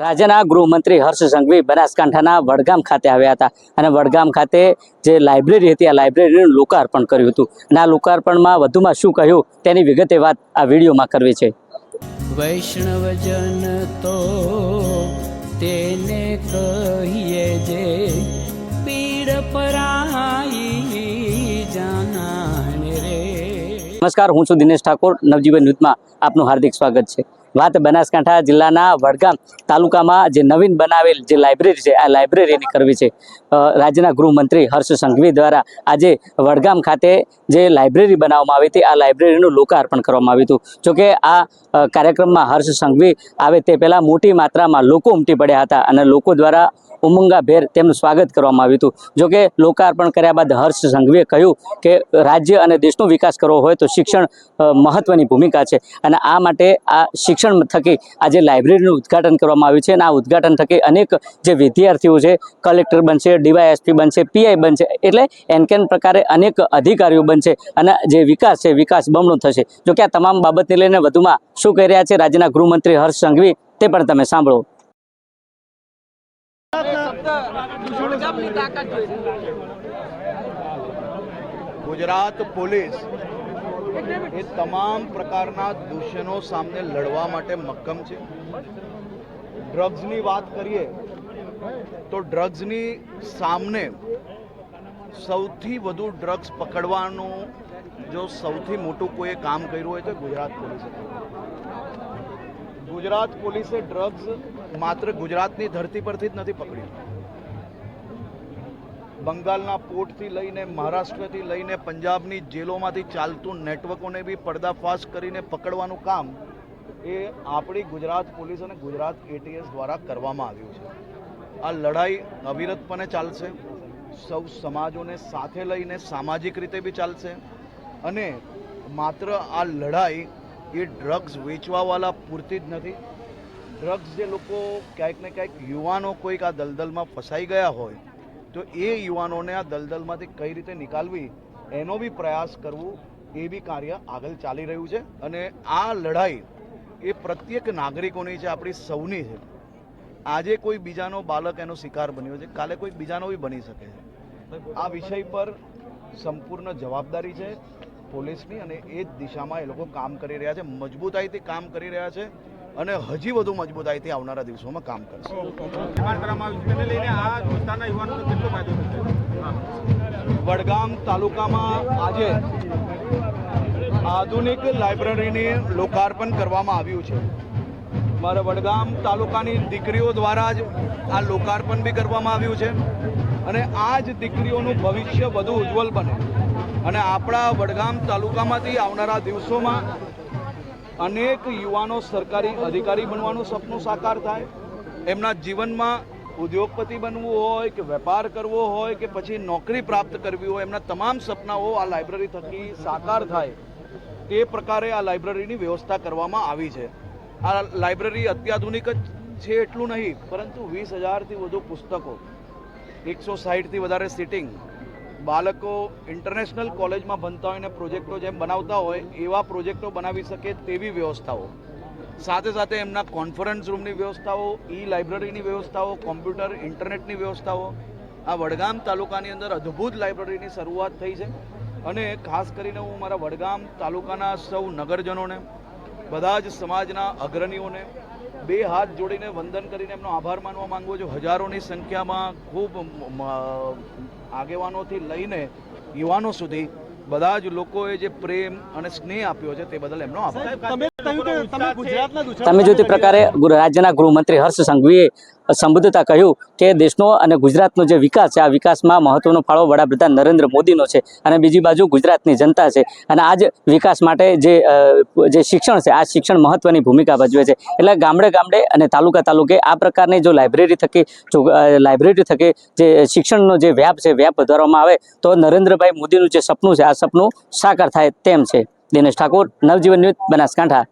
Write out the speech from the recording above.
રાજ્યના ગૃહમંત્રી હર્ષ સંઘવી બનાસકાંઠાના વડગામ ખાતે આવ્યા હતા અને વડગામ ખાતે જે લાઇબ્રેરી હતી આ લાઇબ્રેરીનું લોકાર્પણ કર્યું હતું. અને આ લોકાર્પણમાં વધુમાં શું કહ્યું તેની વિગતે વાત આ વિડીયોમાં કરવી છે. વૈષ્ણવજન તો તેને કહીએ જે પીડ પરાઈ જાનાને રે. નમસ્કાર હું છું દિનેશ ઠાકોર. નવજીવન ન્યૂઝમાં આપનું હાર્દિક સ્વાગત છે. વાત બનાસકાંઠા જિલ્લાના વડગામ તાલુકામાં જે નવીન બનાવેલ જે લાઇબ્રેરી છે, આ લાઇબ્રેરીની કરવી છે રાજ્યના ગૃહમંત્રી હર્ષ સંઘવી દ્વારા આજે વડગામ ખાતે જે લાઇબ્રેરી બનાવવામાં આવી હતી, આ લાઇબ્રેરીનું લોકાર્પણ કરવામાં આવ્યું હતું. જોકે આ કાર્યક્રમમાં હર્ષ સંઘવી આવે તે પહેલાં મોટી માત્રામાં લોકો ઉમટી પડ્યા હતા અને લોકો દ્વારા ઉમંગાભેર તેમનું સ્વાગત કરવામાં આવ્યું હતું. જોકે લોકાર્પણ કર્યા બાદ હર્ષ સંઘવીએ કહ્યું કે રાજ્ય અને દેશનો વિકાસ કરવો હોય તો શિક્ષણ મહત્વની ભૂમિકા છે અને આ માટે આ શિક્ષણ થકી આજે લાઇબ્રેરીનું ઉદ્ઘાટન કરવામાં આવ્યું છે અને આ ઉદ્ઘાટન થકી અનેક જે વિદ્યાર્થીઓ છે, કલેક્ટર બનશે, ડીવાયએસપી બનશે, પીઆઈ બનશે, એટલે એનકેન પ્રકારે અનેક અધિકારીઓ બનશે અને જે વિકાસ છે, વિકાસ બમણો થશે. જોકે આ તમામ બાબતને લઈને વધુમાં શું કહી રહ્યા છે રાજ્યના ગૃહમંત્રી હર્ષ સંઘવી તે પણ તમે સાંભળો. ગુજરાત પોલીસ એ તમામ પ્રકારના દૂષણો સામે લડવા માટે મક્કમ છે. ડ્રગ્સની વાત કરીએ, તો ડ્રગ્સની સામને સૌથી વધુ ડ્રગ્સ પકડવાનું જો સૌથી મોટું કોઈએ કામ કર્યું હોય તો ગુજરાત પોલીસે ગુજરાત પોલીસે ડ્રગ્સ માત્ર ગુજરાતની ધરતી પરથી જ નથી પકડ્યું. બંગાળના પોર્ટથી લઈને મહારાષ્ટ્રથી લઈને પંજાબની જેલોમાંથી ચાલતું નેટવર્કોને બી પર્દાફાશ કરીને પકડવાનું કામ એ આપણી ગુજરાત પોલીસ અને ગુજરાત એટીએસ દ્વારા કરવામાં આવ્યું છે. આ લડાઈ અવિરતપણે ચાલશે. સૌ સમાજોને સાથે લઈને સામાજિક રીતે બી ચાલશે. અને માત્ર આ લડાઈ એ ડ્રગ્સ વેચવાવાળા પૂરતી જ નથી. ડ્રગ્સ જે લોકો ક્યાંક ને ક્યાંક યુવાનો કોઈક આ દલદલમાં ફસાઈ ગયા હોય તો એ યુવાનોને આ દલદલમાંથી કઈ રીતે નીકાળવી, એનો બી પ્રયાસ કરવું, એ બી કાર્ય આગળ ચાલી રહ્યું છે. અને આ લડાઈ એ પ્રત્યેક નાગરિકોની છે, આપણી સૌની છે. આજે કોઈ બીજાનો બાળક એનો શિકાર બન્યો છે, કાલે કોઈ બીજાનો બી બની શકે છે. આ વિષય પર સંપૂર્ણ જવાબદારી છે પોલીસની અને એ જ દિશામાં એ લોકો કામ કરી રહ્યા છે, મજબૂતાઈથી કામ કરી રહ્યા છે. અને હજી વધુ મજબૂતાઈથી આવનારા દિવસોમાં કામ કરશે. વડગામ તાલુકામાં આજે આધુનિક લાઇબ્રેરીની લોકાર્પણ કરવામાં આવ્યું છે. મારા વડગામ તાલુકાની દીકરીઓ દ્વારા જ આ લોકાર્પણ બી કરવામાં આવ્યું છે. અને આ જ દીકરીઓનું ભવિષ્ય વધુ ઉજ્જવલ બને. અને આપણા વડગામ તાલુકામાંથી આવનારા દિવસોમાં અનેક યુવાનો સરકારી અધિકારી બનવાનું સપનું સાકાર થાય. એમના જીવનમાં ઉદ્યોગપતિ બનવું હોય કે વેપાર કરવો હોય કે પછી નોકરી પ્રાપ્ત કરવી હોય, એમના તમામ સપનાઓ આ લાઇબ્રેરી થકી સાકાર થાય. તે પ્રકારે આ લાઇબ્રેરીની વ્યવસ્થા કરવામાં આવી છે. આ લાઇબ્રેરી અત્યાધુનિક જ છે એટલું નહીં, પરંતુ વીસ હજારથી વધુ પુસ્તકો, એકસો સાહીઠથી વધારે સિટિંગ બાળકો ઇન્ટરનેશનલ કોલેજમાં ભણતા હોય અને પ્રોજેક્ટો જેમ બનાવતા હોય, એવા પ્રોજેક્ટો બનાવી શકે તેવી વ્યવસ્થાઓ. સાથે સાથે એમના કોન્ફરન્સ રૂમની વ્યવસ્થાઓ ઈ લાઇબ્રેરીની વ્યવસ્થાઓ કોમ્પ્યુટર ઇન્ટરનેટની વ્યવસ્થાઓ. આ વડગામ તાલુકાની અંદર અદ્ભુત લાઇબ્રેરીની શરૂઆત થઈ છે. અને ખાસ કરીને હું મારા વડગામ તાલુકાના સૌ નગરજનોને, બધા જ સમાજના અગ્રણીઓને બે હાથ જોડીને વંદન કરીને એમનો આભાર માનવા માંગુ છું. હજારોની સંખ્યામાં ખૂબ આગેવાનોથી લઈને યુવાનો સુધી બધા જ લોકોએ જે પ્રેમ અને સ્નેહ આપ્યો છે તે બદલ એમનો આભાર. તમે કહ્યું કે તમે ગુજરાતના દૂષણ તમે જો તે પ્રકારે રાજ્યના ગૃહમંત્રી હર્ષ સંઘવીએ સંબોધતા કહ્યું કે દેશનો અને ગુજરાતનો જે વિકાસ છે આ વિકાસમાં મહત્વનો ફાળો વડાપ્રધાન નરેન્દ્ર મોદીનો છે અને બીજી બાજુ ગુજરાતની જનતા છે. અને આ જ વિકાસ માટે જે જે શિક્ષણ છે આ શિક્ષણ મહત્વની ભૂમિકા ભજવે છે. એટલે ગામડે ગામડે અને તાલુકા તાલુકે આ પ્રકારની જો લાઇબ્રેરી થકી જો લાઇબ્રેરી થકી જે શિક્ષણનો જે વ્યાપ છે વ્યાપ વધારવામાં આવે તો નરેન્દ્રભાઈ મોદીનું જે સપનું છે આ સપનું સાકાર થાય તેમ છે. દિનેશ ઠાકોર નવજીવન ન્યૂઝ બનાસકાંઠા.